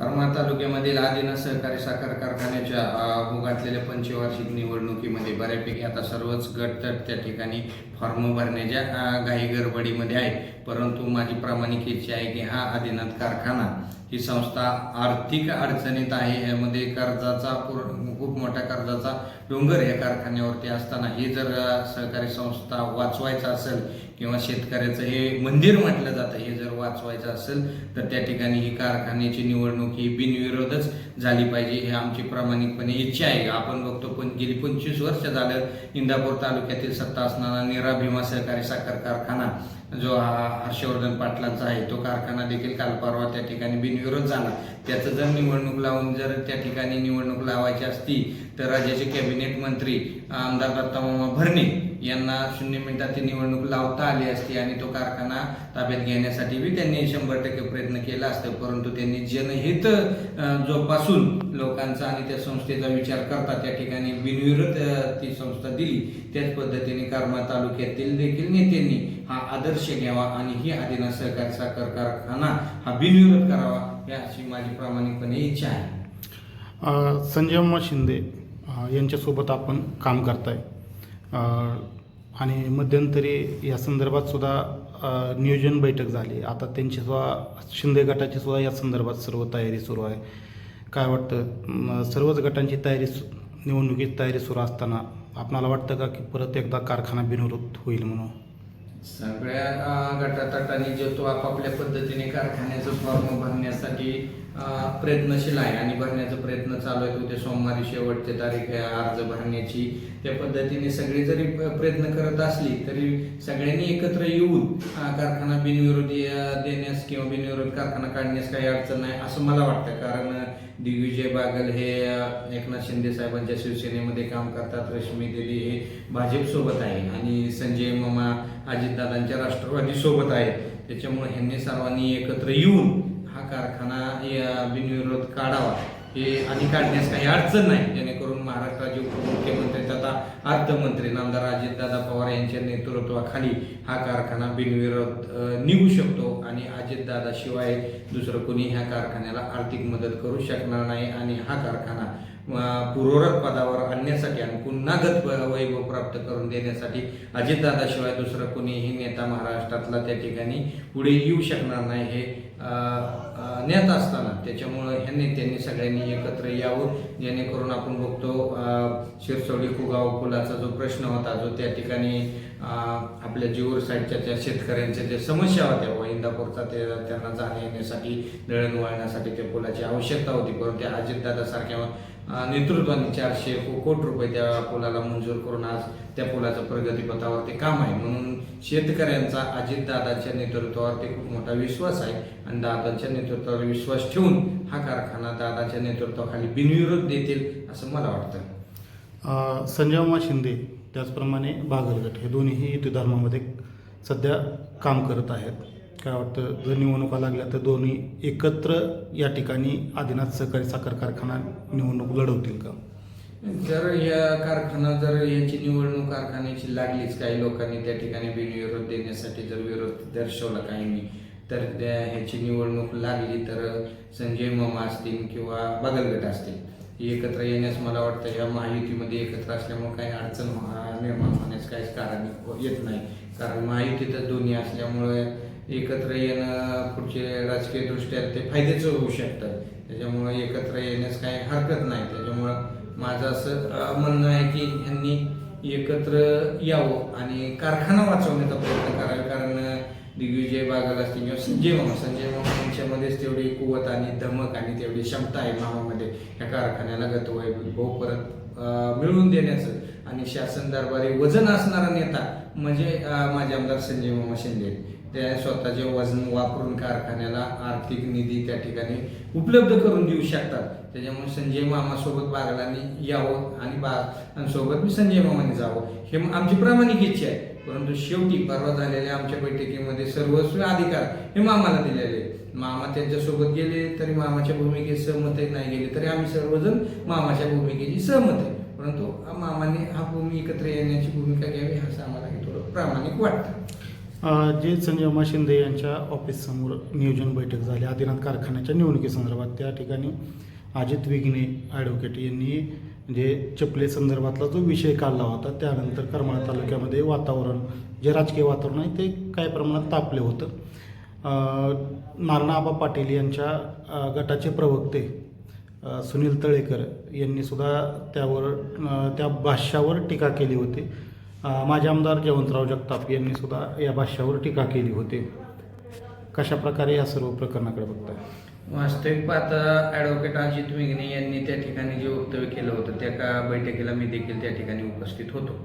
करमाळ तालुक्यामधील आदिन सहकारी साखर कारखान्याच्या अ, भोगातलेल्या पंचवार्षिक निवडणुकीमध्ये बऱ्यापैकी आता सर्वच गट त्या ठिकाणी फॉर्म भरण्याच्या घाई गडबडीमध्ये आहे. परंतु माझी प्रामाणिक इच्छा आहे की हा आदिनाथ कारखाना ही संस्था आर्थिक अडचणीत आहे. यामध्ये कर्जाचा पूर- खूप मोठ्या कर्जाचा डोंगर या कारखान्यावरती असताना हे जर सहकारी संस्था वाचवायचं असेल किंवा शेतकऱ्याचं हे मंदिर म्हटलं जातं हे जर वाचवायचं असेल तर त्या ठिकाणी ही कारखान्याची निवडणूक ही बिनविरोधच झाली पाहिजे हे आमची प्रामाणिकपणे इच्छा आहे. आपण बघतो पण गेली पंचवीस वर्ष झालं इंदापूर तालुक्यातील सत्ता असणारा निरा भीमा सहकारी साखर कारखाना जो हा हर्षवर्धन पाटलांचा आहे तो कारखाना देखील काल परवा त्या ठिकाणी बिनविरोध झाला. त्याचं जर निवडणूक लावून जर त्या ठिकाणी निवडणूक लावायची असती तर राज्याचे कॅबिनेट मंत्री आमदार दत्तामामा भरणे यांना शून्य मिनिटाची ती निवडणूक लावता आली असती आणि तो कारखाना ताब्यात घेण्यासाठी बी त्यांनी शंभर टक्के प्रयत्न केला असतं परंतु त्यांनी जनहित जोपासून लोकांचा आणि त्या संस्थेचा विचार करता त्या ठिकाणी बिनविरोध ती संस्था दिली. त्याच पद्धतीने करमाळ तालुक्यातील देखील नेत्यांनी हा आदर्श घ्यावा आणि ही आदिनाथ सहकारी साखर कारखाना हा बिनविरोध करावा ही अशी माझी प्रामाणिकपणे इच्छा आहे. अ, संजयम्मा शिंदे यांच्यासोबत आपण काम करताय. आणि मध्यंतरी या संदर्भात सुद्धा नियोजन बैठक झाली. आता त्यांची सुद्धा शिंदे गटाची सुद्धा या संदर्भात सर्व तयारी सुरू आहे. काय वाटतं? सर्वच गटांची तयारी सु- निवडणुकीची तयारी सुरू असताना आपणाला वाटतं का की परत एकदा कारखाना बिनविरोध होईल म्हणून? सगळ्या गटातटाने जो तो आपापल्या पद्धतीने कारखान्याचं फॉर्म भरण्यासाठी प्रयत्नशील आहे आणि भरण्याचा प्रयत्न चालू आहे. उद्या सोमवारी शेवटची तारीख आहे अर्ज भरण्याची. त्या पद्धतीने सगळी जरी प्रयत्न करत असली तरी सगळ्यांनी एकत्र येऊन कारखाना बिनविरोधी देण्यास किंवा बिनविरोध कारखाना काढण्यास काही अडचण नाही असं मला वाटतं. कारण दिग्विजय बागल हे एकनाथ शिंदे साहेबांच्या शिवसेनेमध्ये काम करतात. रश्मी देवी हे भाजपसोबत आहे आणि संजय मामा अजितदादांच्या राष्ट्रवादीसोबत आहे आहेत. त्याच्यामुळे ह्यांनी सर्वांनी एकत्र येऊन हा कारखाना बिनविरोध काढावा. हे आणि काढण्यास काही अडचण नाही. जेणेकरून महाराष्ट्राचे उपमुख्यमंत्री तथा अर्थमंत्री नामदार अजितदादा पवार यांच्या नेतृत्वाखाली हा कारखाना बिनविरोध निघू शकतो आणि अजितदादा शिवाय दुसरं कोणी ह्या कारखान्याला आर्थिक मदत करू शकणार नाही आणि हा कारखाना अ, पूर्वरत पदावर आणण्यासाठी आणि पुन्हा गत वैभव प्राप्त करून देण्यासाठी अजितदादाशिवाय दुसरं कोणीही नेता महाराष्ट्रातला त्या ठिकाणी पुढे येऊ शकणार नाही हे अ, ज्ञात असताना. त्याच्यामुळं ह्या नेत्यांनी सगळ्यांनी एकत्र यावं जेणेकरून आपण बघतो शिरसवली कुगाव पुलाचा जो प्रश्न होता जो त्या ठिकाणी आपल्या जीवर साईडच्या त्या शेतकऱ्यांच्या ज्या समस्या होत्या व इंदापूरचा ते त्यांना जाण्या येण्यासाठी दळण वळण्यासाठी त्या पुलाची आवश्यकता होती परंतु अजितदादासारख्या नेतृत्वाने चारशे कोटी रुपये त्या पुलाला मंजूर करून आज त्या पुलाचं प्रगतीपथावरती काम आहे. म्हणून शेतकऱ्यांचा अजितदादाच्या नेतृत्वावरती खूप मोठा विश्वास आहे आणि दादाच्या नेतृत्वावर विश्वास ठेवून हा कारखाना दादाच्या नेतृत्वाखाली बिनविरोध देतील असं मला वाटतं. संजयमा शिंदे त्याचप्रमाणे बागलगट हे दोन्हीही युती धर्मामध्ये सध्या काम करत आहेत. काय वाटतं? जर निवडणुका लागल्या तर दोन्ही एकत्र या ठिकाणी आदिनाथ सहकारी साखर कारखाना निवडणूक लढवतील का? जर या कारखाना जर याची निवडणूक कारखान्याची लागलीच काही लोकांनी त्या ठिकाणी बिनविरोध देण्यासाठी जर विरोध दर्शवला काहींनी तर त्या ह्याची निवडणूक लागली तर संजय मामा असतील किंवा बगलगट असतील. ही एकत्र येण्यास मला वाटतं या महायुतीमध्ये एकत्र असल्यामुळे काही अडचण निर्माण होण्यास काहीच कारण येत नाही. कारण महायुतीतच दोन्ही असल्यामुळे एकत्र येणं पुढचे राजकीय दृष्ट्या ते फायद्याचं होऊ शकतं त्याच्यामुळे एकत्र येण्यास काही हरकत नाही. त्याच्यामुळं माझं असं म्हणणं आहे की ह्यांनी एकत्र यावं आणि कारखाना वाचवण्याचा प्रयत्न करावा. कारण दिग्विजय बागल असतील किंवा संजय मामा. संजय मामा यांच्यामध्येच तेवढी कुवत आणि धमक आणि तेवढी क्षमता आहे मामामध्ये. या कारखान्याला गतवैभव परत मिळवून देण्याचं. आणि शासन दरबारी वजन असणारा नेता म्हणजे माझे आमदार संजय मामा शिंदे. त्या ते स्वतःचे वजन वापरून कारखान्याला आर्थिक निधी त्या ठिकाणी उपलब्ध करून देऊ शकतात. त्याच्यामुळे संजय मामासोबत बागलांनी यावं आणि बा आणि सोबत मी संजय मामाने जावं. हे आमची प्रामाणिक इच्छा आहे. परंतु शेवटी परवा झालेल्या आमच्या बैठकीमध्ये सर्वस्व अधिकार हे मामाला दिलेले मामा त्यांच्यासोबत गेले तरी मामाच्या भूमिकेत सहमत नाही गेले तरी आम्ही सर्वजण मामाच्या भूमिकेची सहमत आहे. परंतु मामाने हा भूमी एकत्र येण्याची भूमिका घ्यावी असं आम्हाला थोडं प्रामाणिक वाटतं. जे जे संजयमा शिंदे यांच्या ऑफिससमोर नियोजन बैठक झाली आदिनाथ कारखान्याच्या निवडणुकीसंदर्भात त्या ठिकाणी अजित विघ्ने ॲडव्होकेट यांनी जे चपले संदर्भातला जो विषय काढला होता त्यानंतर करमाळा तालुक्यामध्ये वातावरण जे राजकीय वातावरण आहे ते काही प्रमाणात तापले होतं. नारणाबा पाटील यांच्या गटाचे प्रवक्ते सुनील तळेकर यांनीसुद्धा त्यावर त्या भाष्यावर टीका केली होती. माझे माजी आमदार जयवंतराव जगताप यांनीसुद्धा या भाष्यावर टीका केली होती. कशा प्रकारे या सर्व प्रकरणाकडे बघताय? वास्तविक पाहता ॲडव्होकेट अजित विघ्ने यांनी त्या ठिकाणी जे वक्तव्य केलं होतं त्या का बैठकीला मी देखील त्या ठिकाणी उपस्थित होतो.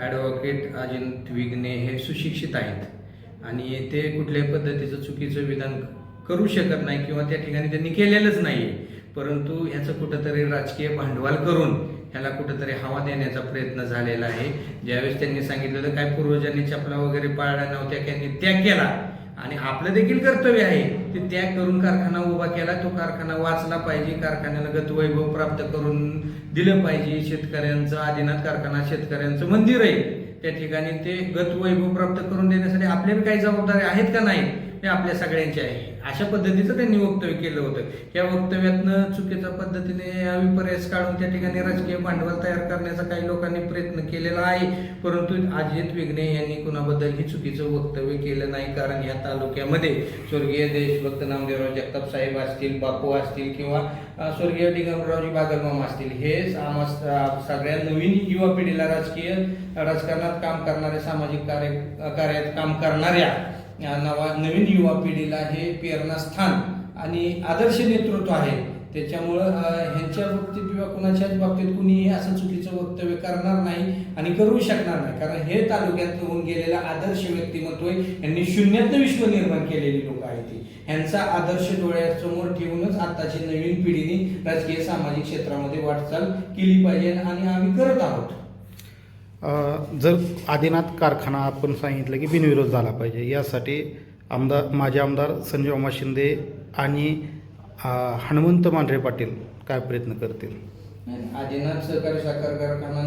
ॲडव्होकेट अजित विघ्ने हे सुशिक्षित आहेत आणि ते कुठल्याही पद्धतीचं चुकीचं विधान करू शकत नाही किंवा त्या ठिकाणी त्यांनी केलेलंच नाही आहे परंतु ह्याचं कुठंतरी राजकीय भांडवल करून ह्याला कुठंतरी हवा देण्याचा प्रयत्न झालेला आहे. ज्यावेळेस त्यांनी सांगितलेलं काय पूर्वजांनी चपला वगैरे पाळल्या नव्हत्या त्यांनी त्याग केला. आणि आपलं देखील कर्तव्य आहे ते त्याग करून कारखाना उभा केला. तो कारखाना वाचला पाहिजे. कारखान्याला गतवैभव प्राप्त करून दिलं पाहिजे. शेतकऱ्यांचं आदिनाथ कारखाना शेतकऱ्यांचं मंदिर आहे त्या ठिकाणी ते गतवैभव प्राप्त करून देण्यासाठी आपल्या काही जबाबदारी आहेत का नाही? हे आपल्या सगळ्यांचे आहे. अशा पद्धतीचं त्यांनी वक्तव्य केलं होतं. या वक्तव्यातनं चुकीच्या पद्धतीने विपर्यास काढून त्या ठिकाणी राजकीय भांडवल तयार करण्याचा काही लोकांनी प्रयत्न केलेला आहे. परंतु अजित विघ्ने यांनी कुणाबद्दल ही चुकीचं वक्तव्य केलं नाही. कारण या तालुक्यामध्ये स्वर्गीय देशभक्त नामदेवराव जगताप साहेब असतील बापू असतील किंवा स्वर्गीय दिगंबररावजी बागलमाम असतील. हे आम्हा सगळ्या नवीन युवा पिढीला राजकीय राजकारणात काम करणाऱ्या सामाजिक कार्य कार्यात काम करणाऱ्या नवा नवीन युवा पिढीला हे प्रेरणास्थान आणि आदर्श नेतृत्व आहे. त्याच्यामुळं ह्यांच्या बाबतीत किंवा कुणाच्याच बाबतीत कुणीही असं चुकीचं वक्तव्य करणार नाही आणि करू शकणार नाही. कारण हे तालुक्यात होऊन गेलेलं आदर्श व्यक्तिमत्व आहे. यांनी शून्यातनं विश्व निर्माण केलेली लोक आहेत ती. ह्यांचा आदर्श डोळ्यासमोर ठेवूनच आताची नवीन पिढीने राजकीय सामाजिक क्षेत्रामध्ये वाटचाल केली पाहिजे आणि आम्ही करत आहोत. जर आदिनाथ कारखाना आपण सांगितलं की बिनविरोध झाला पाहिजे यासाठी आमदार माझे आमदार संजय उमा शिंदे आणि हनुमंत मांढरे पाटील काय प्रयत्न करतील? आदिनाथ सहकारी साखर कारखाना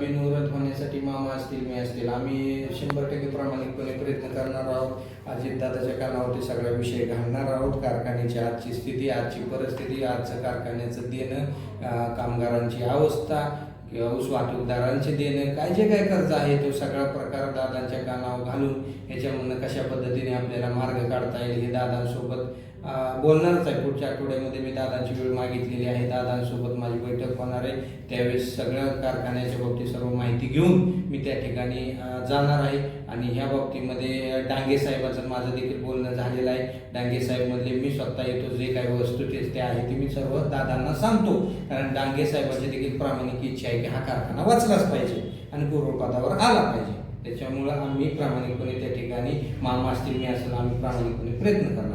बिनविरोध होण्यासाठी मामा असतील मी असतील आम्ही शंभर टक्के प्रामाणिकपणे प्रयत्न करणार आहोत. अजितदादाच्या कानावरती सगळा विषय घालणार आहोत. कारखान्याची आजची स्थिती आजची परिस्थिती आजचं कारखान्याचं देणं कामगारांची अवस्था किंवा ऊस वाहतूकदारांचे देणं काय जे काय कर्ज आहे तो सगळा प्रकार दादांच्या कानावर घालून याच्यामधनं कशा पद्धतीने आपल्याला मार्ग काढता येईल हे दादांसोबत बोलणारच आहे. पुढच्या आठवड्यामध्ये मी दादांची वेळ मागितलेली आहे. दादांसोबत माझी बैठक होणार आहे. त्यावेळेस सगळ्या कारखान्याच्या बाबतीत सर्व माहिती घेऊन मी त्या ठिकाणी जाणार आहे. आणि ह्या बाबतीमध्ये डांगे साहेबाचं माझं देखील बोलणं झालेलं आहे. डांगे साहेबमधले मी स्वतः येतो. जे काही वस्तू ते आहे ते मी सर्व दादांना सांगतो. कारण डांगे साहेबाची देखील प्रामाणिक इच्छा आहे की हा कारखाना वाचलाच पाहिजे आणि पूर्वपदावर आला पाहिजे. त्याच्यामुळं आम्ही प्रामाणिकपणे त्या ठिकाणी मामा असतील मी असेल आम्ही प्रामाणिकपणे प्रयत्न करतो